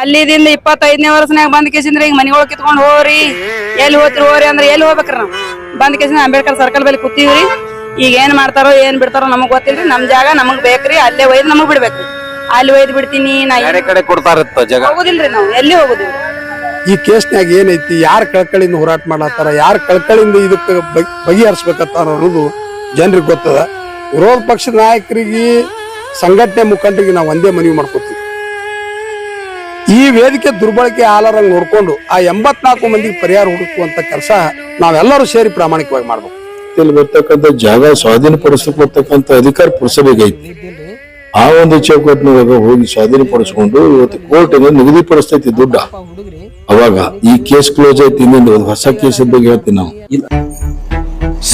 ಅಲ್ಲಿದಿಂದ ಇಪ್ಪತ್ತೈದನೇ ವರ್ಷನಾಗ ಬಂದ್ ಕೇಸಿಂದ್ರ ಈಗ ಮನಿ ಕಿತ್ಕೊಂಡು ಹೋಗ್ರಿ. ಎಲ್ಲಿ ಹೋಗ್ತಿರಿ ಹೋಗ್ರಿ ಅಂದ್ರೆ ಎಲ್ಲಿ ಹೋಗ್ಬೇಕ್ರಿ ನಾವು? ಬಂದ್ ಕೇಸಿಂದ ಅಂಬೇಡ್ಕರ್ ಸರ್ಕಲ್ ಬಲ್ಲಿ ಕೂತೀವ್ರಿ. ಈಗ ಏನ್ ಮಾಡ್ತಾರೋ ಏನ್ ಬಿಡ್ತಾರೋ ನಮಗ್ ಗೊತ್ತಿಲ್ರಿ. ನಮ್ ಜಾಗ ನಮಗ್ ಬೇಕ್ರಿ. ಅಲ್ಲೇ ಒಯ್ದು ನಮಗ್ ಬಿಡ್ಬೇಕ್ರಿ. ಅಲ್ಲಿ ಒಯ್ದು ಬಿಡ್ತೀನಿ ನಾ ಬೇರೆ ಕಡೆ ಕೊಡ್ತಾರತ್ತ ಜಾಗ? ಹೋಗುದಿಲ್ರಿ ನಾವು. ಎಲ್ಲಿ ಹೋಗುದಿಲ್ರಿ? ಈ ಕೇಸ್ನ್ಯಾಗ ಏನೈತಿ? ಯಾರ ಕಳ್ಕಳಿಂದ ಹೋರಾಟ ಮಾಡತ್ತಾರ ಯಾರ ಕಳ್ಕಳಿಂದ ಇದಕ್ಕೆ ಬಗೆಹರಿಸ್ಬೇಕತ್ತ ಬಗೆಹರಿಸ್ಬೇಕತ್ತಾರ ಅನ್ನೋದು ಜನರಿಗೆ ಗೊತ್ತದ. ವಿರೋಧ ಪಕ್ಷದ ನಾಯಕರಿಗೆ ಸಂಘಟನೆ ಮುಖಂಡರಿಗೆ ನಾವು ಒಂದೇ ಮನವಿ ಮಾಡ್ಕೋತೀವಿ. ಈ ವೇದಿಕೆ ದುರ್ಬಳಕೆ ಆಲರಂಗ್ ನೋಡ್ಕೊಂಡು ಆ ಎಂಬತ್ನಾಲ್ಕು ಮಂದಿಗೆ ಪರಿಹಾರ ಹುಡುಕುವಂತ ಕೆಲಸ ನಾವೆಲ್ಲರೂ ಸೇರಿ ಪ್ರಾಮಾಣಿಕವಾಗಿ ಮಾಡಬೇಕು. ಇಲ್ಲಿ ಬರ್ತಕ್ಕಂಥ ಜಾಗ ಸ್ವಾಧೀನಪಡಿಸತಕ್ಕಂಥ ಅಧಿಕಾರ ಪುರಸಭೆಗೈತಿ ಆ ಒಂದು ಚೌಕಟ್ಟಿನೊಳಗ ಹೋಗಿ ಸ್ವಾಧೀನಪಡಿಸಿಕೊಂಡು ಇವತ್ತು ಕೋರ್ಟ್ ನಿಗದಿಪಡಿಸ್ತೈತಿ ದುಡ್ಡ. ಅವಾಗ ಈ ಕೇಸ್ ಕ್ಲೋಸ್ ಐತಿ ಇನ್ನೊಂದು ಒಂದು ಹೊಸ ಕೇಸ್ ಬಗ್ಗೆ ಹೇಳ್ತೀನಿ ನಾವು.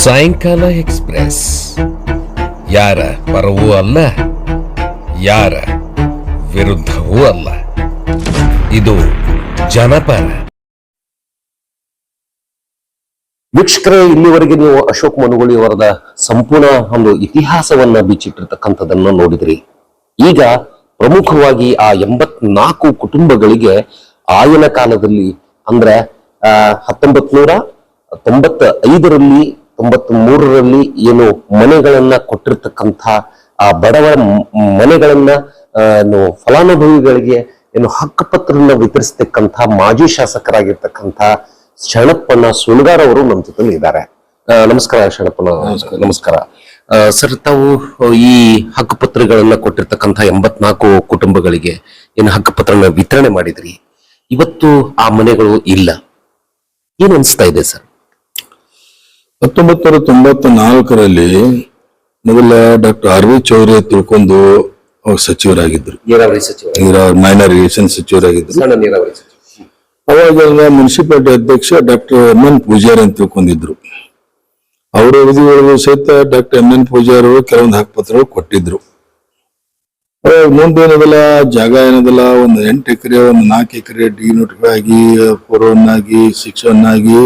ಸಾಯಂಕಾಲ ಎಕ್ಸ್ಪ್ರೆಸ್. ಯಾರ ಪರವೂ ಅಲ್ಲ ಯಾರ ವಿರುದ್ಧವೂ ಅಲ್ಲ. ಇದು ಜನಪರ. ವೀಕ್ಷಕರೇ, ಇಲ್ಲಿವರೆಗೆ ನೀವು ಅಶೋಕ್ ಮನುಗುಳಿ ಅವರದ ಸಂಪೂರ್ಣ ಒಂದು ಇತಿಹಾಸವನ್ನ ಬಿಚ್ಚಿಟ್ಟಿರ್ತಕ್ಕಂಥದನ್ನ ನೋಡಿದ್ರಿ. ಈಗ ಪ್ರಮುಖವಾಗಿ ಆ ಎಂಬತ್ನಾಲ್ಕು ಕುಟುಂಬಗಳಿಗೆ ಆಯನ ಕಾಲದಲ್ಲಿ, ಅಂದ್ರೆ, ಆ ಹತ್ತೊಂಬತ್ ನೂರ ತೊಂಬತ್ತ ಐದರಲ್ಲಿ ತೊಂಬತ್ ಮೂರರಲ್ಲಿ ಏನು ಮನೆಗಳನ್ನ ಕೊಟ್ಟಿರ್ತಕ್ಕಂಥ ಆ ಬಡವರ ಮನೆಗಳನ್ನ ಫಲಾನುಭವಿಗಳಿಗೆ ಏನು ಹಕ್ಕುಪತ್ರನ್ನ ವಿತರಿಸ್ತಕ್ಕಂಥ ಮಾಜಿ ಶಾಸಕರಾಗಿರ್ತಕ್ಕಂಥ ಶರಣಪ್ಪನ ಸುಳ್ಗಾರ್ ಅವರು ನಮ್ಮ ಜೊತೆ ಇದ್ದಾರೆ. ನಮಸ್ಕಾರ ಶರಣಪ್ಪನ. ನಮಸ್ಕಾರ. ಸರ್ ತಾವು ಈ ಹಕ್ಕುಪತ್ರಗಳನ್ನ ಕೊಟ್ಟಿರ್ತಕ್ಕಂಥ ಎಂಬತ್ನಾಲ್ಕು ಕುಟುಂಬಗಳಿಗೆ ಏನು ಹಕ್ಕುಪತ್ರನ ವಿತರಣೆ ಮಾಡಿದ್ರಿ. ಇವತ್ತು ಆ ಮನೆಗಳು ಇಲ್ಲ. ಏನ್ ಅನ್ಸ್ತಾ ಇದೆ ಸರ್? ಹತ್ತೊಂಬತ್ತು ನೂರ ತೊಂಬತ್ತ ನಾಲ್ಕರಲ್ಲಿ ಮೊದಲ ಡಾಕ್ಟರ್ ಆರ್ ವಿ ಚೌರಿ ತಿಳ್ಕೊಂಡು ಅವ್ರು ಸಚಿವರಾಗಿದ್ರು ನೀರಾವರಿ ಸಚಿವ. ನೀರಾವರಿ ಮೈನರ್ ಇರಿಗೇಷನ್ ಸಚಿವರಾಗಿದ್ರು ಸಣ್ಣ ನೀರಾವರಿ ಸಚಿವ. ಅವಾಗ ಮುನ್ಸಿಪಾಲಿಟಿ ಅಧ್ಯಕ್ಷ ಡಾಕ್ಟರ್ ಎಂ ಎನ್ ಪೂಜಾರಿ ಅಂತ ತಿಳ್ಕೊಂಡಿದ್ರು. ಅವರ ಅವಧಿ ಒಳಗೂ ಸಹಿತ ಡಾಕ್ಟರ್ ಎಂ ಎನ್ ಪೂಜಾರಿ ಅವರು ಕೆಲವೊಂದು ಹಕ್ಕುಪತ್ರಗಳು ಕೊಟ್ಟಿದ್ರು. ಅವಾಗ ಮುಂದೆ ಏನದಲ್ಲ ಜಾಗ ಏನದಲ್ಲ ಒಂದು ಎಂಟು ಎಕರೆ ಒಂದು ನಾಲ್ಕು ಎಕರೆ ಡಿ ನೋಟ್ಗಳಾಗಿ ಆಗಿ ಪೂರ್ವನ್ನಾಗಿ ಶಿಕ್ಷಣಾಗಿ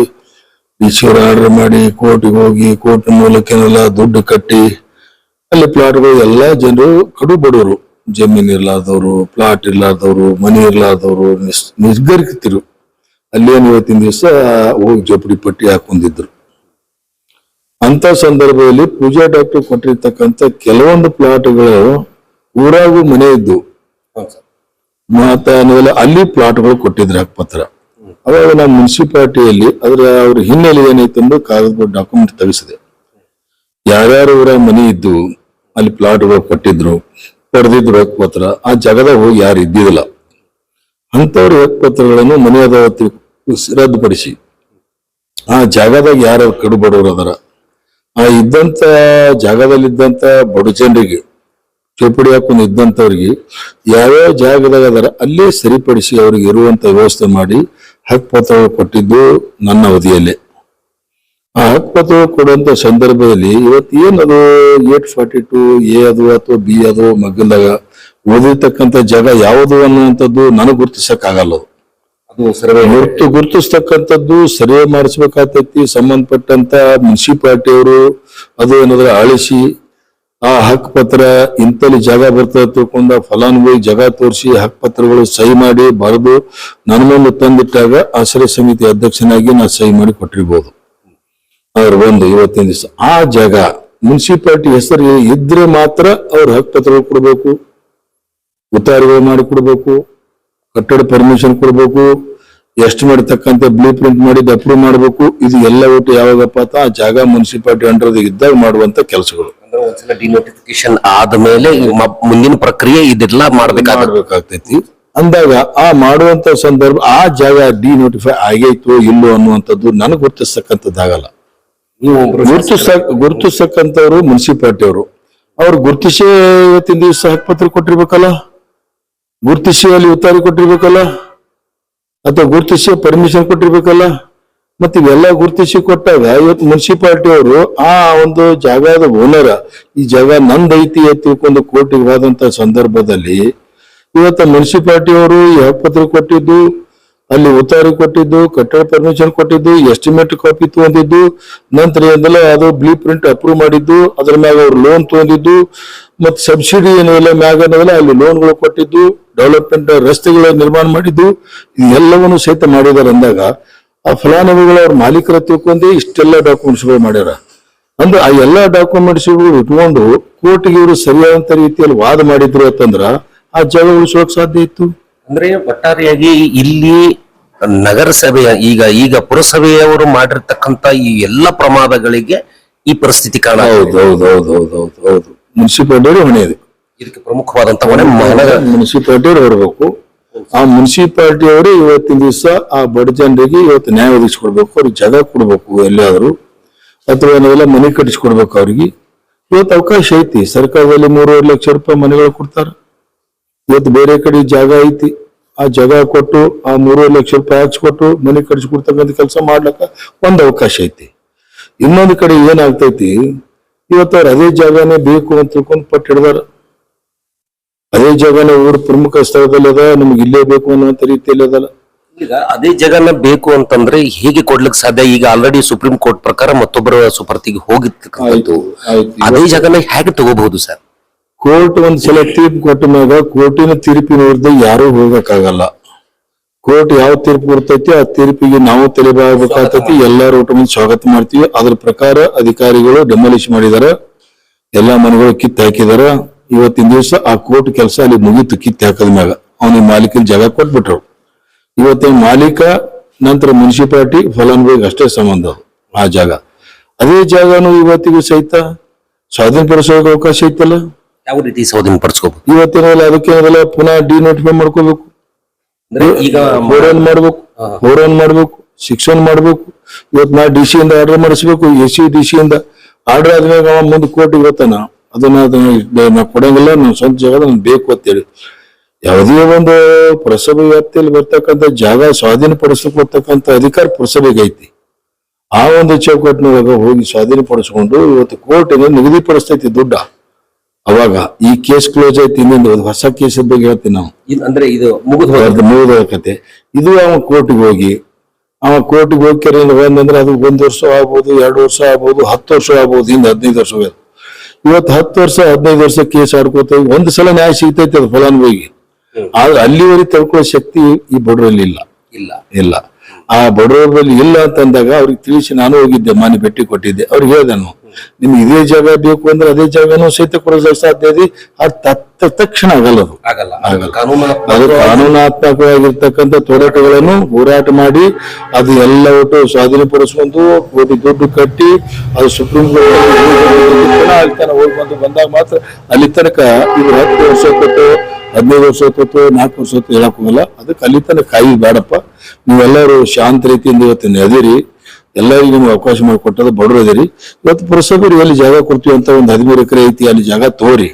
ಈಶ್ವರ ಆರ್ಡರ್ ಮಾಡಿ ಕೋರ್ಟಿಗೆ ಹೋಗಿ ಕೋರ್ಟ್ ಮೂಲಕ ಏನಲ್ಲ ದುಡ್ಡು ಕಟ್ಟಿ ಅಲ್ಲಿ ಪ್ಲಾಟ್ಗಳು ಎಲ್ಲ ಜನರು ಕಡು ಬಡವರು. ಜಮೀನ್ ಇರ್ಲಾರ್ದವ್ರು ಪ್ಲಾಟ್ ಇರ್ಲಾರ್ದವ್ರು, ಮನೆ ಇರ್ಲಾರ್ದವ್ರು ಅಲ್ಲಿ ಏನು ಇವತ್ತಿನ ದಿವಸ ಹೋಗಿ ಜೋಪಡಿ ಪಟ್ಟಿ ಹಾಕೊಂಡಿದ್ರು. ಅಂತ ಸಂದರ್ಭದಲ್ಲಿ ಪೂಜಾ ಡಾಕ್ಟರ್ ಕೊಟ್ಟಿರ್ತಕ್ಕಂಥ ಕೆಲವೊಂದು ಪ್ಲಾಟ್ಗಳು ಊರಾಗೂ ಮನೆ ಇದ್ದು ಮಾತ ಅಲ್ಲಿ ಪ್ಲಾಟ್ಗಳು ಕೊಟ್ಟಿದ್ರು ಹಕ್ಕುಪತ್ರ ಅವಾಗ ನಾವು ಮುನ್ಸಿಪಾಲಿಟಿಯಲ್ಲಿ ಅದ್ರ ಅವ್ರ ಹಿನ್ನೆಲೆ ಏನೈತೆ ಅಂದ್ರೆ ಕಾಗದ ಡಾಕ್ಯುಮೆಂಟ್ ತಗಿಸಿದೆ. ಯಾರ್ಯಾರು ಊರ ಮನೆ ಇದ್ದು ಅಲ್ಲಿ ಪ್ಲಾಟ್ಗಳು ಕೊಟ್ಟಿದ್ರು ಪಡೆದಿದ್ರು ಹಕ್ಕುಪತ್ರ ಆ ಜಾಗದಾಗ ಹೋಗಿ ಯಾರು ಇದ್ದಿದ್ದಿಲ್ಲ. ಅಂತವ್ರ ಹಕ್ಕುಪತ್ರಗಳನ್ನು ಮನೆಯಾದ ರದ್ದುಪಡಿಸಿ. ಆ ಜಾಗದಾಗ ಯಾರು ಕಡು ಬಡವರು ಅದರ? ಆ ಇದ್ದಂತ ಜಾಗದಲ್ಲಿದ್ದಂತ ಬಡ ಜನರಿಗೆ, ಚೌಪಡಿ ಹಾಕೊಂಡು ಇದ್ದಂಥವ್ರಿಗೆ ಯಾವ್ಯಾವ ಜಾಗದಾಗ ಅದರ ಅಲ್ಲೇ ಸರಿಪಡಿಸಿ ಅವ್ರಿಗೆ ಇರುವಂತ ವ್ಯವಸ್ಥೆ ಮಾಡಿ ಹಕ್ಕುಪತ್ರಗಳು ಕೊಟ್ಟಿದ್ದು ನನ್ನ ಅವಧಿಯಲ್ಲೇ. ಆ ಹಕ್ಕುಪತ್ರ ಕೊಡುವಂತ ಸಂದರ್ಭದಲ್ಲಿ ಇವತ್ತು ಏನದು ಏಟ್ ಫಾರ್ಟಿ ಟು ಎ ಅದು ಅಥವಾ ಬಿ ಅದು ಮಗ್ಗಲ್ದಾಗ ಓದಿರ್ತಕ್ಕಂಥ ಜಾಗ ಯಾವುದು ಅನ್ನುವಂಥದ್ದು ನನಗೆ ಗುರುತಿಸಕ್ಕಾಗಲ್ಲ ಅದು. ಅದು ಸರ್ವೆ ಗುರ್ತು ಗುರುತಿಸ್ತಕ್ಕಂಥದ್ದು ಸರ್ವೆ ಮಾಡಿಸ್ಬೇಕಾಗ್ತೈತಿ ಸಂಬಂಧಪಟ್ಟಂತ ಮುನ್ಸಿಪಾಲಿಟಿ ಅವರು ಅದು ಏನಾದ್ರೆ ಅಳಿಸಿ ಆ ಹಕ್ಕುಪತ್ರ ಇಂತಲ್ಲಿ ಜಾಗ ಬರ್ತದೆ ತಿಳ್ಕೊಂಡ ಫಲಾನುಭವಿ ಜಾಗ ತೋರಿಸಿ ಹಕ್ಕುಪತ್ರಗಳು ಸಹಿ ಮಾಡಿ ಬರೆದು ನನ್ನ ಮುಂದೆ ತಂದಿಟ್ಟಾಗ ಆಶ್ರಯ ಸಮಿತಿ ಅಧ್ಯಕ್ಷನಾಗಿ ನಾನು ಸಹಿ ಮಾಡಿ ಕೊಟ್ಟಿರ್ಬೋದು. ಅವ್ರು ಒಂದು ಇವತ್ತಿನ ದಿವಸ ಆ ಜಾಗ ಮುನ್ಸಿಪಾಲ್ಟಿ ಹೆಸರು ಇದ್ರೆ ಮಾತ್ರ ಅವ್ರು ಹಕ್ಕು ಪತ್ರಗಳು ಕೊಡಬೇಕು ಉತ್ತಾರಿಗಳು ಮಾಡಿ ಕೊಡಬೇಕು ಕಟ್ಟಡ ಪರ್ಮಿಷನ್ ಕೊಡಬೇಕು ಎಷ್ಟು ಮಾಡಿರ್ತಕ್ಕಂಥ ಬ್ಲೂ ಪ್ರಿಂಟ್ ಮಾಡಿ ಅಪ್ರೂವ್ ಮಾಡಬೇಕು. ಇದು ಎಲ್ಲ ಒಟ್ಟು ಯಾವಾಗಪ್ಪ ಅಂತ ಆ ಜಾಗ ಮುನ್ಸಿಪಾಲಿಟಿ ಅಂಡರ್ ಇದ್ದಾಗ ಮಾಡುವಂತ ಕೆಲಸಗಳು. ಡಿನೋಟಿಫಿಕೇಶನ್ ಆದ ಮೇಲೆ ಮುಂದಿನ ಪ್ರಕ್ರಿಯೆ ಇದೆಲ್ಲ ಮಾಡಬೇಕಾಗ್ತೈತಿ. ಮಾಡ್ಬೇಕಾಗ್ತೈತಿ. ಅಂದಾಗ ಆ ಮಾಡುವಂತ ಸಂದರ್ಭ ಆ ಜಾಗ ಡಿ ನೋಟಿಫೈ ಆಗೈತೋ ಇಲ್ಲೋ ಅನ್ನುವಂಥದ್ದು ನನಗೆ ಗುರುತಿಸ್ತಕ್ಕಂಥದ್ದಾಗಲ್ಲ. ಗುರುತಿಸ ಗುರುತಿಸಕ್ಕಂಥವ್ರು ಮುನ್ಸಿಪಾಲ್ಟಿ ಅವರು. ಅವ್ರು ಗುರುತಿಸಿ ಇವತ್ತಿನ ದಿವಸ ಹಕ್ಕುಪತ್ರ ಕೊಟ್ಟಿರ್ಬೇಕಲ್ಲ? ಗುರುತಿಸಿ ಅಲ್ಲಿ ಉತ್ತಾರಿ ಕೊಟ್ಟಿರ್ಬೇಕಲ್ಲ? ಅಥವಾ ಗುರುತಿಸಿ ಪರ್ಮಿಷನ್ ಕೊಟ್ಟಿರ್ಬೇಕಲ್ಲ? ಮತ್ತೆ ಇವೆಲ್ಲ ಗುರುತಿಸಿ ಕೊಟ್ಟಾಗ ಇವತ್ತು ಮುನ್ಸಿಪಾಲ್ಟಿ ಅವರು ಆ ಒಂದು ಜಾಗದ ಓನರ್ ಈ ಜಾಗ ನಂದೈತಿ ತಿಳ್ಕೊಂಡು ಕೋರ್ಟಿಗೆ ಹೋದಂತ ಸಂದರ್ಭದಲ್ಲಿ ಇವತ್ತು ಮುನ್ಸಿಪಾಲ್ಟಿ ಅವರು ಈ ಕೊಟ್ಟಿದ್ದು ಅಲ್ಲಿ ಉತ್ತಾರಿ ಕೊಟ್ಟಿದ್ದು, ಕಟ್ಟಡ ಪರ್ಮಿಷನ್ ಕೊಟ್ಟಿದ್ದು ಎಸ್ಟಿಮೇಟ್ ಕಾಪಿ ತಗೊಂಡಿದ್ದು, ನಂತರ ಏನಲ್ಲ, ಅದು ಬ್ಲೂ ಪ್ರಿಂಟ್ ಅಪ್ರೂವ್ ಮಾಡಿದ್ದು, ಅದ್ರ ಮ್ಯಾಗ ಅವ್ರು ಲೋನ್ ತಗೊಂಡಿದ್ದು, ಮತ್ತೆ ಸಬ್ಸಿಡಿ ಏನಿಲ್ಲ ಮ್ಯಾಗ ಅನ್ನೋದಿಲ್ಲ ಅಲ್ಲಿ ಲೋನ್ಗಳು ಕೊಟ್ಟಿದ್ದು ಡೆವಲಪ್ಮೆಂಟ್ ರಸ್ತೆಗಳ ನಿರ್ಮಾಣ ಮಾಡಿದ್ದು ಇದೆಲ್ಲವನ್ನು ಸಹಿತ ಮಾಡಿದಾರೆ ಅಂದಾಗ, ಆ ಫಲಾನುಭವಿಗಳ ಅವ್ರ ಮಾಲೀಕರ ತಿಳ್ಕೊಂಡು ಇಷ್ಟೆಲ್ಲ ಡಾಕ್ಯುಮೆಂಟ್ಸ್ಗಳು ಮಾಡ್ಯಾರ. ಅಂದ್ರೆ ಆ ಎಲ್ಲ ಡಾಕ್ಯುಮೆಂಟ್ಸ್ಗಳು ಇಟ್ಕೊಂಡು, ಕೋರ್ಟ್ಗೆ ಇವರು ಸರಿಯಾದಂತ ರೀತಿಯಲ್ಲಿ ವಾದ ಮಾಡಿದ್ರು ಅಂತಂದ್ರ, ಆ ಜಾಗ ಉಳಿಸೋಕ್ ಸಾಧ್ಯ ಇತ್ತು? ಅಂದ್ರೆ ಒಟ್ಟಾರೆಯಾಗಿ ಇಲ್ಲಿ ನಗರಸಭೆಯ ಈಗ ಈಗ ಪುರಸಭೆಯವರು ಮಾಡಿರ್ತಕ್ಕಂತ ಈ ಎಲ್ಲ ಪ್ರಮಾದಗಳಿಗೆ ಈ ಪರಿಸ್ಥಿತಿ ಕಾರಣ ಹೌದು ಹೌದು ಹೌದು ಹೌದು ಹೌದು ಹೌದು. ಮುನ್ಸಿಪಾಲಿಟಿ ಹೊಣೆ ಇದೆ. ಇದಕ್ಕೆ ಪ್ರಮುಖವಾದಂತ ಹೊಣೆ ಮಹಾನಗರ ಮುನ್ಸಿಪಾಲಿಟಿ ಅವ್ರು ಹೊರಬೇಕು ಆ ಮುನ್ಸಿಪಾಲಿಟಿ ಅವರು ಇವತ್ತಿನ ದಿವಸ ಆ ಬಡ ಜನರಿಗೆ ಇವತ್ತು ನ್ಯಾಯ ಒದಗಿಸ್ಕೊಡ್ಬೇಕು ಅವ್ರಿಗೆ ಜಾಗ ಕೊಡ್ಬೇಕು ಎಲ್ಲಾದ್ರು ಅಥವಾ ನಾವೆಲ್ಲ ಮನೆ ಕಟ್ಟಿಸ್ಕೊಡ್ಬೇಕು ಅವ್ರಿಗೆ. ಇವತ್ತು ಅವಕಾಶ ಐತಿ. ಸರ್ಕಾರದಲ್ಲಿ ಮೂರುವರೆ ಲಕ್ಷ ರೂಪಾಯಿ ಮನೆಗಳು ಕೊಡ್ತಾರ. ಇವತ್ತು ಬೇರೆ ಕಡೆ ಜಾಗ ಐತಿ. ಆ ಜಾಗ ಕೊಟ್ಟು ಆ ಮೂರುವರೆ ಲಕ್ಷ ರೂಪಾಯಿ ಹಾಕ್ಸ್ಕೊಟ್ಟು ಮನೆ ಕಟ್ಸಿಕೊಡ್ತಕ್ಕಂಥ ಕೆಲಸ ಮಾಡ್ಲಕ್ಕ ಒಂದು ಅವಕಾಶ ಐತಿ. ಇನ್ನೊಂದು ಕಡೆ ಏನಾಗ್ತೈತಿ ಇವತ್ತು ಅವ್ರು ಅದೇ ಜಾಗನೇ ಬೇಕು ಅಂತ ತಿಳ್ಕೊಂಡು ಪಟ್ಟು ಹಿಡ್ದಾರ. ಅದೇ ಜಾಗನೇ ಊರ ಪ್ರಮುಖ ಸ್ಥಳದಲ್ಲಿ ಅದ ನಮ್ಗೆ ಇಲ್ಲೇ ಬೇಕು ಅನ್ನುವಂತ ರೀತಿಯಲ್ಲಿ ಅದಲ್ಲ ಈಗ ಅದೇ ಜಗನ್ನ ಬೇಕು ಅಂತಂದ್ರೆ ಹೇಗೆ ಕೊಡ್ಲಿಕ್ಕೆ ಸಾಧ್ಯ? ಈಗ ಆಲ್ರೆಡಿ ಸುಪ್ರೀಂ ಕೋರ್ಟ್ ಪ್ರಕಾರ ಮತ್ತೊಬ್ಬರ ಸುಪರ್ತಿಗೆ ಹೋಗಿರ್ತಕ್ಕಂಥದ್ದು. ಅದೇ ಜಾಗನ ಹೇಗೆ ತಗೋಬಹುದು ಸರ್? ಕೋರ್ಟ್ ಒಂದ್ ಸಲ ತೀರ್ಪು ಕೊಟ್ಟ ಮ್ಯಾಗ ಕೋರ್ಟಿನ ತೀರ್ಪಿನ ವಿರುದ್ಧ ಯಾರು ಹೋಗಕ್ಕಾಗಲ್ಲ. ಕೋರ್ಟ್ ಯಾವ ತೀರ್ಪು ಕೊಡ್ತೈತಿ, ಆ ತೀರ್ಪಿಗೆ ನಾವು ತಲೆಬಾಗಬೇಕಾಗ್ತೈತಿ ಎಲ್ಲಾರು ಊಟ ಮುಂದೆ ಸ್ವಾಗತ ಮಾಡ್ತೀವಿ. ಅದ್ರ ಪ್ರಕಾರ ಅಧಿಕಾರಿಗಳು ಡೆಮಾಲಿಷ್ ಮಾಡಿದಾರೆ. ಎಲ್ಲಾ ಮನೆಗಳು ಕಿತ್ತು ಹಾಕಿದಾರ. ಇವತ್ತಿನ ದಿವಸ ಆ ಕೋರ್ಟ್ ಕೆಲಸ ಅಲ್ಲಿ ಮುಗೀತು, ಕಿತ್ತು ಹಾಕದ ಮ್ಯಾಗ. ಅವನಿಗೆ ಮಾಲೀಕನ ಜಾಗ ಕೊಟ್ಬಿಟ್ರು. ಇವತ್ತಿನ ಮಾಲೀಕ, ನಂತರ ಮುನ್ಸಿಪಾಲಿಟಿ ಫಲಾನುಭವಿಗೆ ಅಷ್ಟೇ ಸಂಬಂಧ ಆ ಜಾಗ. ಅದೇ ಜಾಗನು ಇವತ್ತಿಗೂ ಸಹಿತ ಸ್ವಾಧೀನಪಡಿಸೋಕೆ ಅವಕಾಶ ಐತಲ್ಲ? ಯಾವ ರೀತಿ ಸ್ವಾಧೀನ ಪಡಿಸ್ಕೋಬೇಕು ಇವತ್ತಿನ ಅದಕ್ಕೆ ಪುನಃ ಡಿನೋಟಿಫೈ ಮಾಡ್ಕೋಬೇಕು. ಅಂದ್ರೆ ಈಗ ಮೋರನ್ ಮಾಡ್ಬೇಕು ಮೋರನ್ ಮಾಡ್ಬೇಕು ಶಿಕ್ಷಣ ಮಾಡ್ಬೇಕು. ಇವತ್ತು ನಾ ಡಿ ಸಿ ಇಂದ ಆರ್ಡರ್ ಮಾಡಿಸ್ಬೇಕು ಎ ಸಿ ಡಿ ಸಿ ಇಂದ. ಆರ್ಡರ್ ಆದ್ಮೇಲೆ ಅವ ಮುಂದೆ ಕೋರ್ಟ್ ಬರ್ತಾನ. ಅದನ್ನ ಅದನ್ನ ಕೊಡಂಗಿಲ್ಲ ನನ್ನ ಸ್ವಂತ ಜಾಗ ನನ್ಗೆ ಬೇಕು ಅಂತೇಳಿ ಯಾವುದೇ ಒಂದು ಪುರಸಭೆ ವ್ಯಾಪ್ತಿಯಲ್ಲಿ ಬರ್ತಕ್ಕಂಥ ಜಾಗ ಸ್ವಾಧೀನ ಬರ್ತಕ್ಕಂಥ ಅಧಿಕಾರ ಪುರಸಭೆಗೆ ಐತಿ ಆ ಒಂದು ಚೌಕಟ್ಟಿನೊಳಗ ಹೋಗಿ ಸ್ವಾಧೀನಪಡಿಸ್ಕೊಂಡು ಇವತ್ತು ಕೋರ್ಟ್ ನಿಗದಿಪಡಿಸ್ತೈತಿ ದುಡ್ಡ. ಅವಾಗ ಈ ಕೇಸ್ ಕ್ಲೋಸ್ ಐತಿ ಇನ್ನೊಂದು ಒಂದು ಹೊಸ ಕೇಸ್ ಬಗ್ಗೆ ಹೇಳ್ತೀನಿ ನಾವು. ಅಂದ್ರೆ ಇದು ಮುಗಿದು ಹೋಗುತ್ತೆ ಮುಗಿದ ಕತೆ. ಇದು ಅವ ಕೋರ್ಟ್ಗೆ ಹೋಗಿ ಅವ ಕೋರ್ಟ್ಗೆ ಹೋಗಿ ಕೆರೆ ಬಂದಂದ್ರೆ ಅದು ಒಂದು ವರ್ಷ ಆಗ್ಬೋದು ಎರಡು ವರ್ಷ ಆಗ್ಬೋದು ಹತ್ತು ವರ್ಷ ಆಗ್ಬೋದು ಹಿಂದೆ ಹದಿನೈದು ವರ್ಷ ಹೋಗ್ಯದ ಇವತ್ತು ಹತ್ತು ವರ್ಷ ಹದಿನೈದು ವರ್ಷ ಕೇಸ್ ಆಡ್ಕೋತ ಹೋಗಿ ಒಂದ್ ಸಲ ನ್ಯಾಯ ಸಿಗ್ತೈತೆ ಅದು ಫಲಾನುಭವಿಗೆ. ಆದ್ರೆ ಅಲ್ಲಿವರೆಗೆ ತಿಳ್ಕೊಳ್ಳೋ ಶಕ್ತಿ ಈ ಬಡವರಲ್ಲಿ ಇಲ್ಲ. ಇಲ್ಲ. ಇಲ್ಲ. ಆ ಬಡವರಲ್ಲಿ ಇಲ್ಲ ಅಂತಂದಾಗ ಅವ್ರಿಗೆ ತಿಳಿಸಿ ನಾನು ಹೋಗಿದ್ದೆ ಮಾನಿ ಭೇಟಿ ಕೊಟ್ಟಿದ್ದೆ. ಅವ್ರಿಗೆ ಹೇಳ್ದೆ ನಾನು ನಿಮ್ಗೆ ಇದೇ ಜಾಗ ಬೇಕು ಅಂದ್ರೆ ಅದೇ ಜಾಗನೂ ಸಹಿತ ಕೊಡೋದಕ್ಕೆ ಸಾಧ್ಯ ಇದೆ. ಅದು ತತ್ತ ತಕ್ಷಣ ಆಗಲ್ಲ ಅದು. ಕಾನೂನಾತ್ಮಕವಾಗಿರ್ತಕ್ಕಂಥ ಹೋರಾಟಗಳನ್ನು ಹೋರಾಟ ಮಾಡಿ ಅದು ಎಲ್ಲ ಒಟ್ಟು ಸ್ವಾಧೀನಪಡಿಸ್ಕೊಂಡು ಕೋಟಿ ದುಡ್ಡು ಕಟ್ಟಿ ಅದು ಸುಪ್ರೀಂ ಕೋರ್ಟ್ ಅಲ್ಲಿ ತನಕ ಹೋಗಿ ಬಂದು ಬಂದಾಗ ಮಾತ್ರ ಅಲ್ಲಿ ತನಕ ಇದು ಹತ್ತು ವರ್ಷ ಕೊಟ್ಟು ಹದಿನೈದು ವರ್ಷ ಕೊಟ್ಟು ನಾಲ್ಕು ವರ್ಷ ಹೊತ್ತು ಹೇಳಕ್ ಹೋಗಲ್ಲ. ಅದಕ್ಕೆ ಅಲ್ಲಿ ತನಕ ಕಾಯಿ ಬೇಡಪ್ಪ. ನೀವೆಲ್ಲರೂ ಶಾಂತ ರೀತಿಯಿಂದ ಇವತ್ತು ನೆದಿರಿ ಎಲ್ಲರಿಗೂ ನಿಮ್ಗೆ ಅವಕಾಶ ಮಾಡಿಕೊಟ್ಟದ ಬಡವರು ಇದೀರಿ ಇವತ್ತು ಪುರಸಭೆಗೆ ಅಲ್ಲಿ ಜಾಗ ಕೊಡ್ತೀವಿ ಅಂತ ಒಂದು ಹದಿಮೂರು ಎಕರೆ ಐತಿ, ಅಲ್ಲಿ ಜಾಗ ತೋರಿ.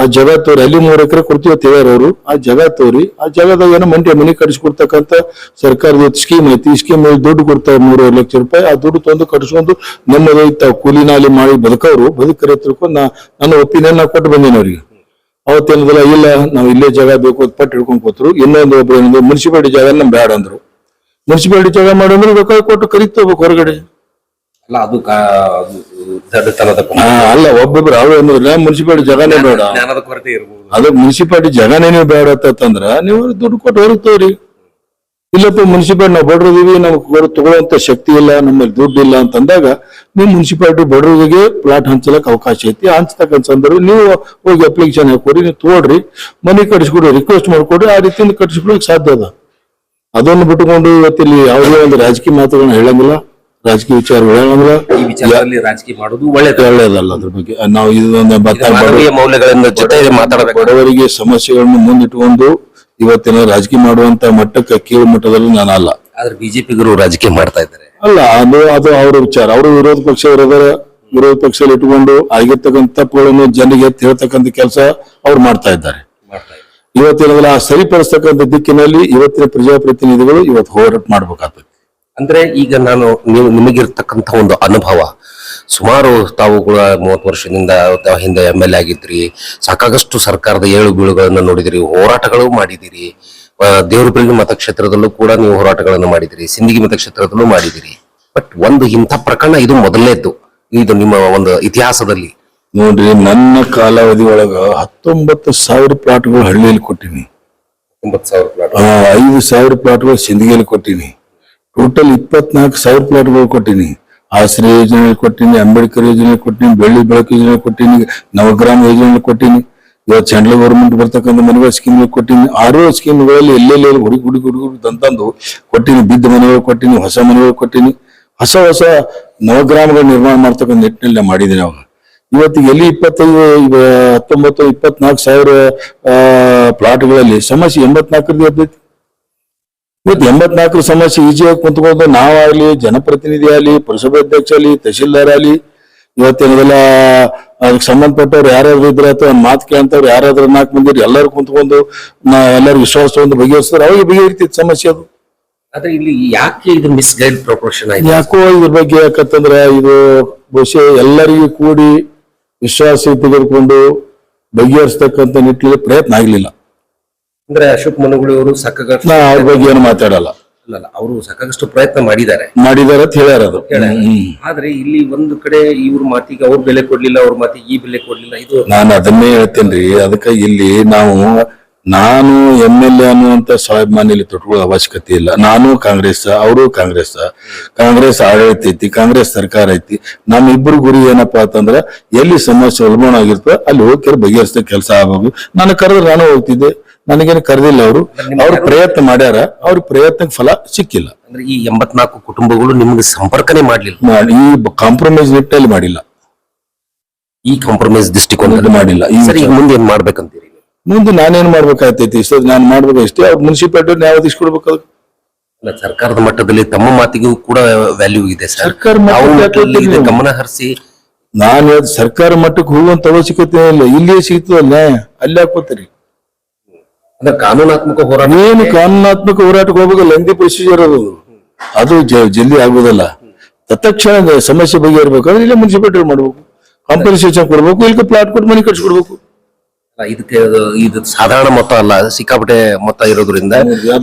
ಆ ಜಾಗ ತೋರಿ, ಅಲ್ಲಿ ಮೂರು ಎಕರೆ ಕೊಡ್ತೀವಿ ಹೇಳ್ಯಾರ ಅವರು. ಆ ಜಾಗ ತೋರಿ, ಆ ಜಾಗದಾಗ ಏನೋ ಮಂಡ್ಯ ಮನೆ ಕಟ್ಟಿಸ್ಕೊಡ್ತಕ್ಕಂತ ಸರ್ಕಾರದ ಸ್ಕೀಮ್ ಐತಿ. ಈ ಸ್ಕೀಮ್ ದುಡ್ಡು ಕೊಡ್ತಾರೆ ಮೂರುವರೆ ಲಕ್ಷ ರೂಪಾಯಿ. ಆ ದುಡ್ಡು ತಂದು ಕಟ್ಟಿಸ್ಕೊಂಡು ನಮ್ಮ ತಾವು ಕೂಲಿ ನಾಲಿ ಮಾಡಿ ಬದುಕವ್ರು. ಬದುಕರೆ ತಿಳ್ಕೊಂಡು ನಾ, ನನ್ನ ಒಪಿನಿಯನ್ ನಾ ಕೊಟ್ಟು ಬಂದೇನೆ ಅವ್ರಿಗೆ. ಅವತ್ತೇನದಲ್ಲ, ಇಲ್ಲ, ನಾವು ಇಲ್ಲೇ ಜಾಗ ಬೇಕು ಅಂತ ಪಟ್ಟು ಹಿಡ್ಕೊಂಡ್ ಕೂತ್ರು. ಇನ್ನೊಂದು ಒಬ್ರು ಏನಂದ್ರು, ಮುನ್ಸಿಪಾಲಿಟಿ ಜಾಗ ನಮ್ ಬೇಡ ಅಂದ್ರು. ಮುನ್ಸಿಪಾಲಿಟಿ ಜಾಗ ಮಾಡಂದ್ರೆ ರೊಕ್ಕ ಕೊಟ್ಟು ಕರಿತೋಗ್ಬೇಕು ಹೊರಗಡೆ. ಅಲ್ಲ ಅದು ದಡ್ಡತನದ ಅಲ್ಲ ಒಬ್ಬೊಬ್ರು ಅವ್ರು ಅಂದ್ರೆ ಮುನ್ಸಿಪಾಲಿಟಿ ಜಾಗನೇ ಬೇಡ. ಜ್ಞಾನದ ಕೊರತೆ ಇರಬಹುದು ಅದು ಮುನ್ಸಿಪಾಲಿಟಿ ಜಾಗನೇ ನೀವು ಬೇಡ ಅಂತಂದ್ರ ನೀವು ದುಡ್ಡು ಕೊಟ್ಟು ಹೊರಗೆ ತೋರಿ ಇಲ್ಲಪ್ಪ ಮುನ್ಸಿಪಾಲಿಟಿ ನಾವು ಬಡ್ರದೀವಿ ನಮ್ಗೆ ತಗೊಳ್ಳುವಂತ ಶಕ್ತಿ ಇಲ್ಲ ನಮ್ಮಲ್ಲಿ ದುಡ್ಡು ಇಲ್ಲ ಅಂತಂದಾಗ ನೀವು ಮುನ್ಸಿಪಾಲಿಟಿ ಬಡ್ರಿಗೆ ಪ್ಲಾಟ್ ಹಂಚಲಕ್ಕೆ ಅವಕಾಶ ಐತಿ. ಹಂಚ್ತಕ್ಕಂಥ ಸಂದರ್ಭ ನೀವು ಹೋಗಿ ಅಪ್ಲಿಕೇಶನ್ ಹಾಕೋರಿ ನೀವು ತೋಡ್ರಿ ಮನೆ ಕಟ್ಟಿಸ್ಕೊಡ್ರಿ ರಿಕ್ವೆಸ್ಟ್ ಮಾಡ್ಕೊಡ್ರಿ ಆ ರೀತಿಯಿಂದ ಕಟ್ಟಿಸ್ಕೊಳಕ್ ಸಾಧ್ಯ ಅದ. ಅದನ್ನು ಬಿಟ್ಟುಕೊಂಡು ಇವತ್ತಿಲ್ಲಿ ಯಾವುದೇ ಒಂದು ರಾಜಕೀಯ ಮಾತುಗಳನ್ನ ಹೇಳಂಗಿಲ್ಲ. ರಾಜಕೀಯ ವಿಚಾರ ಹೇಳಂಗಿಲ್ಲ. ಈ ವಿಚಾರದಲ್ಲಿ ರಾಜಕೀಯ ಮಾಡೋದು ಒಳ್ಳೆಯದು ಒಳ್ಳೇದಲ್ಲ ಅದ್ರ ಬಗ್ಗೆ. ನಾವು ಇದೊಂದು ಮಾನವೀಯ ಮೌಲ್ಯಗಳಿಂದ ಜೊತೆ ಮಾತಾಡಬೇಕು. ಬಡವರಿಗೆ ಸಮಸ್ಯೆಗಳನ್ನು ಮುಂದಿಟ್ಟುಕೊಂಡು ಇವತ್ತಿನ ರಾಜಕೀಯ ಮಾಡುವಂತ ಮಟ್ಟಕ್ಕೆ ಕೀಳು ಮಟ್ಟದಲ್ಲಿ ನಾನು ಅಲ್ಲ. ಆದ್ರೆ ಬಿಜೆಪಿಗರು ರಾಜಕೀಯ ಮಾಡ್ತಾ ಇದ್ದಾರೆ. ಅಲ್ಲ ಅದು ಅದು ಅವರ ವಿಚಾರ. ಅವರು ವಿರೋಧ ಪಕ್ಷದವರಿದ್ದಾರೆ ವಿರೋಧ ಪಕ್ಷದಲ್ಲಿ ಇಟ್ಟುಕೊಂಡು ಆಗಿರ್ತಕ್ಕಂಥ ತಪ್ಪುಗಳನ್ನು ಜನರಿಗೆ ಹೇಳ್ತಕ್ಕಂಥ ಕೆಲಸ ಅವ್ರು ಮಾಡ್ತಾ ಇದ್ದಾರೆ. ಇವತ್ತಿನ ಸರಿಪಡಿಸ್ತಕ್ಕಂಥ ದಿಕ್ಕಿನಲ್ಲಿ ಇವತ್ತಿನ ಪ್ರಜಾಪ್ರತಿನಿಧಿಗಳು ಇವತ್ತು ಹೋರಾಟ ಮಾಡ್ಬೇಕಾಗ್ತದೆ. ಅಂದ್ರೆ ಈಗ ನಾನು ನೀವು ನಿಮಗಿರ್ತಕ್ಕಂಥ ಒಂದು ಅನುಭವ. ಸುಮಾರು ತಾವು ಕೂಡ ಮೂವತ್ತು ವರ್ಷದಿಂದ ಹಿಂದೆ ಎಂ ಎಲ್ ಎ ಆಗಿದ್ರಿ ಸಾಕಾಗಷ್ಟು ಸರ್ಕಾರದ ಏಳು ಬೀಳುಗಳನ್ನು ನೋಡಿದಿರಿ ಹೋರಾಟಗಳು ಮಾಡಿದಿರಿ. ಆ, ದೇವರಬೆಳಗಿ ಮತಕ್ಷೇತ್ರದಲ್ಲೂ ಕೂಡ ನೀವು ಹೋರಾಟಗಳನ್ನು ಮಾಡಿದಿರಿ ಸಿಂದಗಿ ಮತಕ್ಷೇತ್ರದಲ್ಲೂ ಮಾಡಿದಿರಿ. ಬಟ್ ಒಂದು ಇಂಥ ಪ್ರಕರಣ ಇದು ಮೊದಲನೇದ್ದು. ಇದು ನಿಮ್ಮ ಒಂದು ಇತಿಹಾಸದಲ್ಲಿ. ನೋಡ್ರಿ ನನ್ನ ಕಾಲಾವಧಿ ಒಳಗ ಹತ್ತೊಂಬತ್ತು ಸಾವಿರ ಪ್ಲಾಟ್ಗಳು ಹಳ್ಳಿಯಲ್ಲಿ ಕೊಟ್ಟಿನಿ. ಐದು ಸಾವಿರ ಪ್ಲಾಟ್ಗಳು ಸಿಂದಗಿಯಲ್ಲಿ ಕೊಟ್ಟಿನಿ. ಟೋಟಲ್ ಇಪ್ಪತ್ನಾಲ್ಕು ಸಾವಿರ ಪ್ಲಾಟ್ಗಳು ಕೊಟ್ಟಿನಿ. ಆಶ್ರಯ ಯೋಜನೆ ಕೊಟ್ಟಿನಿ ಅಂಬೇಡ್ಕರ್ ಯೋಜನೆ ಕೊಟ್ಟಿನಿ ಬೆಳ್ಳಿ ಬೆಳಕು ಯೋಜನೆ ಕೊಟ್ಟಿನಿ ನವಗ್ರಾಮ ಯೋಜನೆ ಕೊಟ್ಟಿನಿ. ಇವತ್ತು ಸೆಂಟ್ರಲ್ ಗೌರ್ಮೆಂಟ್ ಬರ್ತಕ್ಕಂಥ ಮನೆಗಳ ಸ್ಕೀಮ್ ಕೊಟ್ಟಿನಿ. ಆರು ಸ್ಕೀಮ್ಗಳಲ್ಲಿ ಎಲ್ಲೆಲ್ಲಿ ಹುಡುಗಿ ಹುಡುಗಿ ಹುಡುಗರು ತಂತಂದು ಕೊಟ್ಟಿನಿ. ಬಿದ್ದ ಮನೆಗಳು ಕೊಟ್ಟಿನಿ ಹೊಸ ಮನೆಗಳು ಕೊಟ್ಟಿನಿ. ಹೊಸ ಹೊಸ ನವಗ್ರಾಮಗಳ ನಿರ್ಮಾಣ ಮಾಡ್ತಕ್ಕಂಥ ನಿಟ್ಟಿನಲ್ಲಿ ಮಾಡಿದ್ದೀನಿ ಅವಾಗ. ಇವತ್ತು ಎಲ್ಲಿ ಇಪ್ಪತ್ತೈದು ಹತ್ತೊಂಬತ್ತು ಇಪ್ಪತ್ನಾಲ್ಕು ಸಾವಿರ ಪ್ಲಾಟ್ಗಳಲ್ಲಿ ಸಮಸ್ಯೆ ಎಂಬತ್ನಾಲ್ಕರದ್ದು ಎದ್ದೈತಿ. ಇವತ್ತು ಎಂಬತ್ನಾಲ್ಕರ ಸಮಸ್ಯೆ ಈಜಿಯಾಗಿ ಕುಂತ್ಕೊಂಡು ನಾವಾಗಲಿ ಜನಪ್ರತಿನಿಧಿ ಆಗಲಿ ಪುರಸಭೆ ಅಧ್ಯಕ್ಷ ಆಗಲಿ ತಹಶೀಲ್ದಾರ್ ಆಗಲಿ ಇವತ್ತೇನದೆಲ್ಲ ಅದಕ್ಕೆ ಸಂಬಂಧಪಟ್ಟವ್ರು ಯಾರ್ಯಾರು ಇದ್ರೆ ಅಥವಾ ಮಾತು ಕೇಳಂತವ್ರು ಯಾರಾದ್ರೂ ನಾಲ್ಕು ಮಂದಿ ಎಲ್ಲರೂ ಕುಂತ್ಕೊಂಡು ನಾ ಎಲ್ಲರೂ ವಿಶ್ವಾಸ ತಗೊಂಡು ಬಗೆಹರಿಸ್ತಾರೆ. ಅವಾಗ ಬಗೆಹರಿತೈತಿ ಸಮಸ್ಯೆ ಅದು. ಆದ್ರೆ ಇಲ್ಲಿ ಯಾಕೆ ಇದು ಮಿಸ್ಗೈಡ್ ಪ್ರೊಪೋರ್ಷನ್ ಯಾಕೋ ಇದ್ರ ಬಗ್ಗೆ ಯಾಕಂತಂದ್ರೆ ಇದು ಬಹುಶಃ ಎಲ್ಲರಿಗೂ ಕೂಡಿ ವಿಶ್ವಾಸ ತೆಗೆದುಕೊಂಡು ಬಗೆಹರಿಸ್ತಕ್ಕಂಥ ನಿಟ್ಟಿನಲ್ಲಿ ಪ್ರಯತ್ನ ಆಗಲಿಲ್ಲ. ಅಂದ್ರೆ ಅಶೋಕ್ ಮನುಗುಳಿ ಅವರು ಸಾಕಾಗಷ್ಟು ನಾ ಅವ್ರ ಬಗ್ಗೆ ಏನು ಮಾತಾಡಲ್ಲ. ಅಲ್ಲ ಅವರು ಸಾಕಾಗಷ್ಟು ಪ್ರಯತ್ನ ಮಾಡಿದ್ದಾರೆ. ಮಾಡಿದ್ದಾರೆ ಅಂತ ಹೇಳ್ಯಾರ ಅದು. ಆದ್ರೆ ಇಲ್ಲಿ ಒಂದು ಕಡೆ ಇವ್ರ ಮಾತಿಗೆ ಅವ್ರ ಬೆಲೆ ಕೊಡ್ಲಿಲ್ಲ ಅವ್ರ ಮಾತಿಗೆ ಈ ಬೆಲೆ ಕೊಡ್ಲಿಲ್ಲ ಇದು ನಾನು ಅದನ್ನೇ ಹೇಳ್ತೇನ್ರಿ. ಅದಕ್ಕೆ ಇಲ್ಲಿ ನಾವು ನಾನು ಎಂ ಎಲ್ ಎ ಅನ್ನುವಂತ ಸ್ವಾಭಿಮಾನಿಯಲ್ಲಿ ತೊಟ್ಕೊಳ್ಳೋ ಅವಶ್ಯಕತೆ ಇಲ್ಲ. ನಾನು ಕಾಂಗ್ರೆಸ್ ಅವರು ಕಾಂಗ್ರೆಸ್ ಕಾಂಗ್ರೆಸ್ ಆಡಳಿತ ಐತಿ ಕಾಂಗ್ರೆಸ್ ಸರ್ಕಾರ ಐತಿ. ನಮ್ಮ ಇಬ್ಬರು ಗುರಿ ಏನಪ್ಪಾ ಅಂತಂದ್ರ ಎಲ್ಲಿ ಸಮಸ್ಯೆ ಉಲ್ಬಣ ಆಗಿರ್ತೋ ಅಲ್ಲಿ ಹೋಗಿ ಬಗೆಹರಿಸಿದ ಕೆಲಸ ಆಗ್ಬೇಕು. ನಾನು ಕರೆದ್ರೆ ನಾನು ಹೋಗ್ತಿದ್ದೆ. ನನಗೇನು ಕರೆದಿಲ್ಲ ಅವರು. ಅವ್ರ ಪ್ರಯತ್ನ ಮಾಡ್ಯಾರ. ಅವ್ರ ಪ್ರಯತ್ನಕ್ಕೆ ಫಲ ಸಿಕ್ಕಿಲ್ಲ. ಅಂದ್ರೆ ಈ ಎಂಬತ್ನಾಲ್ಕು ಕುಟುಂಬಗಳು ನಿಮ್ಗೆ ಸಂಪರ್ಕನೇ ಮಾಡ್ಲಿಲ್ಲ. ಈ ಕಾಂಪ್ರಮೈಸ್ ನಿಟ್ಟಲ್ಲಿ ಮಾಡಿಲ್ಲ. ಈ ಕಾಂಪ್ರಮೈಸ್ ದೃಷ್ಟಿಕೋನ ಮಾಡಿಲ್ಲ. ಈ ಸರಿ ಮುಂದೆ ಏನ್ ಮಾಡ್ಬೇಕಂತೀರಿ? ಮುಂದೆ ನಾನೇನ್ ಮಾಡ್ಬೇಕಾಗ್ತೈತಿ? ಇಷ್ಟ ನಾನು ಮಾಡ್ಬೇಕು ಇಷ್ಟೇ ಅವ್ರು ಮುನ್ಸಿಪಾಲಿಟಿ ನ್ಯಾಯಾಧೀಶ ಕೊಡ್ಬೇಕು ಅದಕ್ಕೆ. ಅಲ್ಲ, ಸರ್ಕಾರದ ಮಟ್ಟದಲ್ಲಿ ತಮ್ಮ ಮಾತಿಗೂ ಕೂಡ ವ್ಯಾಲ್ಯೂ ಇದೆ ಸರ್. ಸರ್ಕಾರ ಮಟ್ಟದಲ್ಲಿ? ಗಮನ ಹರಿಸಿ ನಾನು ಸರ್ಕಾರ ಮಟ್ಟಕ್ಕೆ ಹೋಗುವಂತ ಅವಶ್ಯಕತೆ ಇಲ್ಲ. ಇಲ್ಲಿಯೇ ಸಿಗ್ತದಲ್ಲ? ಅಲ್ಲಿ ಹಾಕೋತೀರಿ ಅಂದ್ರೆ ಕಾನೂನಾತ್ಮಕ ಹೋರಾಟ ಏನು ಕಾನೂನಾತ್ಮಕ ಹೋರಾಟಕ್ಕೆ ಹೋಗ್ಬೇಕು ಲೆಂದಿ ಪ್ರೊಸೀಜರ್ ಅದು. ಅದು ಜಲ್ದಿ ಆಗುದಲ್ಲ ತತ್ಕ್ಷಣ ಸಮಸ್ಯೆ ಬಗೆಹರ್ಬೇಕಾದ್ರೆ ಇಲ್ಲೇ ಮುನ್ಸಿಪಾಲಿಟಿ ಮಾಡ್ಬೇಕು. ಕಾಂಪನ್ಸೇಷನ್ ಕೊಡ್ಬೇಕು ಇಲ್ಲಿ ಪ್ಲಾಟ್ ಕೊಟ್ಟು ಮನೆ ಕಟ್ಸ್ಕೊಡ್ಬೇಕು. ಇದಕ್ಕೆ ಇದು ಸಾಧಾರಣ ಮೊತ್ತ ಅಲ್ಲ ಸಿಕ್ಕಾಪಟ್ಟೆ ಮೊತ್ತ ಇರೋದ್ರಿಂದ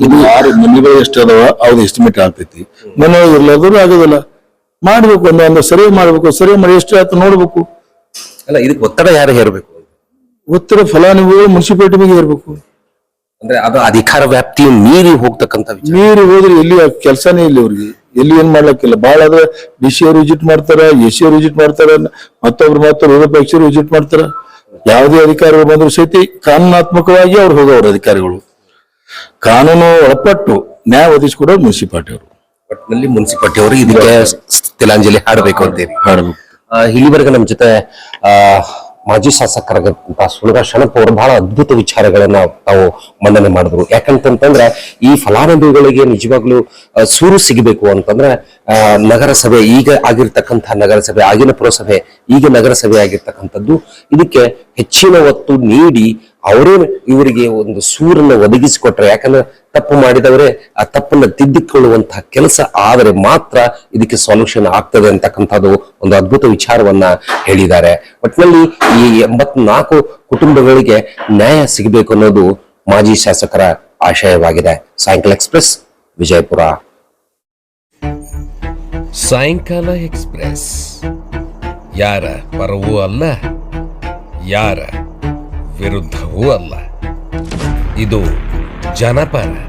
ಇದು ಆರು ಮನೆಗಳು ಎಷ್ಟು ಅದಾವ ಅವ್ರು ಎಸ್ಟಿಮೇಟ್ ಆಗ್ತೈತಿ. ಮನೆ ಇರ್ಲಾದ್ರು ಆಗೋದಿಲ್ಲ. ಮಾಡ್ಬೇಕು ಒಂದು ಒಂದು ಸರಿ ಮಾಡ್ಬೇಕು ಸರಿ ಮಾಡಿ ಎಷ್ಟು ಆಯ್ತು ನೋಡ್ಬೇಕು. ಅಲ್ಲ ಇದಕ್ಕೆ ಒತ್ತಡ ಯಾರು ಹೇರ್ಬೇಕು? ಒತ್ತಡ ಫಲಾನುಭವಿಗಳು ಮುನ್ಸಿಪಾಲಿಟಿ ಬಗ್ಗೆ ಇರ್ಬೇಕು ಅಂದ್ರೆ ಅದು ಅಧಿಕಾರ ವ್ಯಾಪ್ತಿ ಮೀರಿ ಹೋಗ್ತಕ್ಕಂತ ವಿಚಾರ. ನೀರು ಹೋದ್ರೆ ಎಲ್ಲಿ ಕೆಲಸನೇ ಇಲ್ಲ ಅವ್ರಿಗೆ ಎಲ್ಲಿ ಏನ್ ಮಾಡ್ಲಕ್ಕಿಲ್ಲ. ಬಹಳ ಆದ್ರೆ ಡಿ ಸಿ ಅವ್ರು ವಿಸಿಟ್ ಮಾಡ್ತಾರ ಎ ಸಿ ಅವ್ರು ವಿಸಿಟ್ ಮಾಡ್ತಾರ ಮತ್ತೊಬ್ರು ಮತ್ತೊಬ್ರು ವಿರೋಪಕ್ಷರು ವಿಸಿಟ್ ಮಾಡ್ತಾರ. ಯಾವುದೇ ಅಧಿಕಾರಿಗಳು ಬಂದರೂ ಸಹಿತ ಕಾನೂನಾತ್ಮಕವಾಗಿ ಅವ್ರು ಹೋದವರು ಅಧಿಕಾರಿಗಳು. ಕಾನೂನು ಒಳಪಟ್ಟು ನ್ಯಾಯ ಒದಗಿಸಿಕೊಡೋ ಮುನ್ಸಿಪಾಲ್ಟಿ ಅವರು. ಒಟ್ಟಿನಲ್ಲಿ ಮುನ್ಸಿಪಾಲ್ಟಿ ಅವರು ಇದಕ್ಕೆ ತಿಲಾಂಜಲಿ ಹಾಡಬೇಕು ಅಂತೇಳಿ ಹಾಡಬೇಕು. ಇಲ್ಲಿವರೆಗೆ ನಮ್ಮ ಜೊತೆ ಆ ಮಾಜಿ ಶಾಸಕರಾದಂತಹ ಸುಳಗ ಶಣಪ್ಪ ಅವರು ಬಹಳ ಅದ್ಭುತ ವಿಚಾರಗಳನ್ನ ತಾವು ಮನ್ನಣೆ ಮಾಡಿದ್ರು. ಯಾಕಂತಂತಂದ್ರೆ ಈ ಫಲಾನುಭವಿಗಳಿಗೆ ನಿಜವಾಗ್ಲೂ ಸೂರು ಸಿಗಬೇಕು ಅಂತಂದ್ರೆ ನಗರಸಭೆ ಈಗ ಆಗಿರ್ತಕ್ಕಂತಹ ನಗರಸಭೆ, ಆಗಿನ ಪುರಸಭೆ ಈಗ ನಗರಸಭೆ ಆಗಿರ್ತಕ್ಕಂಥದ್ದು. ಇದಕ್ಕೆ ಹೆಚ್ಚಿನ ಒತ್ತು ನೀಡಿ ಅವರೇ ಇವರಿಗೆ ಒಂದು ಸೂರನ್ನು ಒದಗಿಸಿಕೊಟ್ರೆ, ಯಾಕಂದ್ರೆ ತಪ್ಪು ಮಾಡಿದವರೇ ಆ ತಪ್ಪನ್ನ ತಿದ್ದಿಕೊಳ್ಳುವಂತಹ ಕೆಲಸ ಆದರೆ ಮಾತ್ರ ಇದಕ್ಕೆ ಸೊಲ್ಯೂಷನ್ ಆಗ್ತದೆ ಅಂತಕ್ಕಂಥದ್ದು ಒಂದು ಅದ್ಭುತ ವಿಚಾರವನ್ನ ಹೇಳಿದ್ದಾರೆ. ಒಟ್ಟಿನಲ್ಲಿ ಈ ಎಂಬತ್ನಾಲ್ಕು ಕುಟುಂಬಗಳಿಗೆ ನ್ಯಾಯ ಸಿಗಬೇಕು ಅನ್ನೋದು ಮಾಜಿ ಶಾಸಕರ ಆಶಯವಾಗಿದೆ. ಸಾಯಂಕಾಲ ಎಕ್ಸ್ಪ್ರೆಸ್ ವಿಜಯಪುರ. ಸಾಯಂಕಾಲ ಎಕ್ಸ್ಪ್ರೆಸ್. ಯಾರ ಪರವೂ ಅಲ್ಲ ಯಾರ ವಿರುದ್ಧವೂ ಅಲ್ಲ. ಇದು ಜನಪರ.